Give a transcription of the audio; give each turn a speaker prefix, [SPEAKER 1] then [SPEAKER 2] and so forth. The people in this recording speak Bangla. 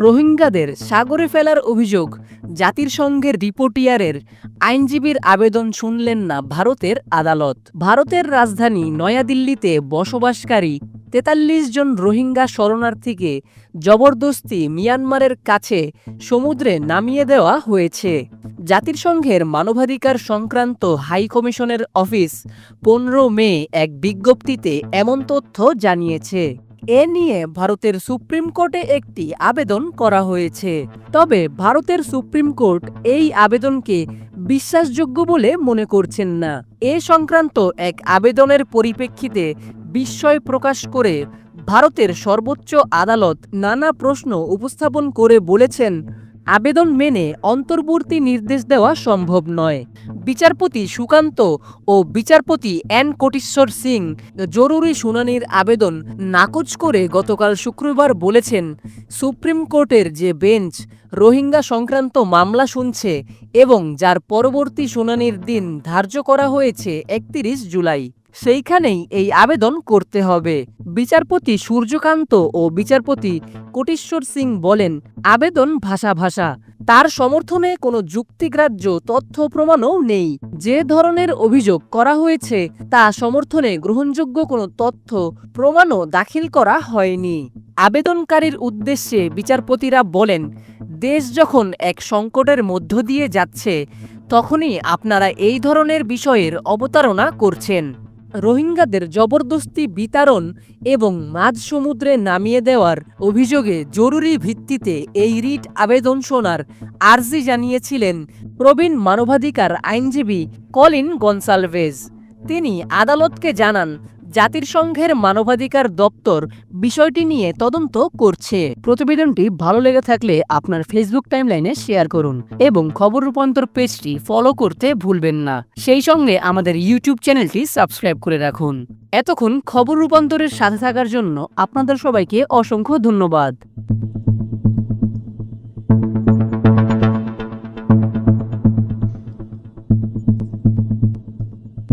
[SPEAKER 1] রোহিঙ্গাদের সাগরে ফেলার অভিযোগ জাতিসংঘের রিপোর্টিয়ারের আইনজীবীর আবেদন শুনলেন না ভারতের আদালত। ভারতের রাজধানী নয়াদিল্লিতে বসবাসকারী তেতাল্লিশ জন রোহিঙ্গা শরণার্থীকে জবরদস্তি মিয়ানমারের কাছে সমুদ্রে নামিয়ে দেওয়া হয়েছে। জাতিসংঘের মানবাধিকার সংক্রান্ত হাই কমিশনের অফিস পনেরো মে এক বিজ্ঞপ্তিতে এমন তথ্য জানিয়েছে। এ নিয়ে ভারতের সুপ্রিম কোর্টে একটি আবেদন করা হয়েছে। তবে ভারতের সুপ্রিম কোর্ট এই আবেদনকে বিশ্বাসযোগ্য বলে মনে করছেন না। এ সংক্রান্ত এক আবেদনের পরিপ্রেক্ষিতে বিস্ময় প্রকাশ করে ভারতের সর্বোচ্চ আদালত নানা প্রশ্ন উপস্থাপন করে বলেছেন আবেদন মেনে অন্তর্বর্তী নির্দেশ দেওয়া সম্ভব নয়। বিচারপতি সুকান্ত ও বিচারপতি এন কোটিশ্বর সিং জরুরি শুনানির আবেদন নাকচ করে গতকাল শুক্রবার বলেছেন, সুপ্রিম কোর্টের যে বেঞ্চ রোহিঙ্গা সংক্রান্ত মামলা শুনছে এবং যার পরবর্তী শুনানির দিন ধার্য করা হয়েছে একত্রিশ জুলাই। সেইখানেই এই আবেদন করতে হবে। বিচারপতি সূর্যকান্ত ও বিচারপতি কোটিশ্বর সিং বলেন, আবেদন ভাষা ভাষা তার সমর্থনে কোনো যুক্তিগ্রাহ্য তথ্য প্রমাণও নেই। যে ধরনের অভিযোগ করা হয়েছে, তা সমর্থনে গ্রহণযোগ্য কোনো তথ্য প্রমাণও দাখিল করা হয়নি। আবেদনকারীর উদ্দেশ্যে বিচারপতিরা বলেন, দেশ যখন এক সংকটের মধ্য দিয়ে যাচ্ছে, তখনই আপনারা এই ধরনের বিষয়ের অবতারণা করছেন। রোহিঙ্গাদের জবরদস্তি বিতারণ এবং মাঝ সমুদ্রে নামিয়ে দেওয়ার অভিযোগে জরুরি ভিত্তিতে এই রিট আবেদন শোনার আর্জি জানিয়েছিলেন প্রবীণ মানবাধিকার আইনজীবী কলিন গনসালভেজ। তিনি আদালতকে জানান জাতিসংঘের মানবাধিকার দপ্তর বিষয়টি নিয়ে তদন্ত করছে। প্রতিবেদনটি ভালো লেগে থাকলে আপনার ফেসবুক টাইমলাইনে শেয়ার করুন এবং খবর রূপান্তর পেজটি ফলো করতে ভুলবেন না। সেই সঙ্গে আমাদের ইউটিউব চ্যানেলটি সাবস্ক্রাইব করে রাখুন। এতক্ষণ খবর রূপান্তরের সাথে থাকার জন্য আপনাদের সবাইকে অসংখ্য ধন্যবাদ।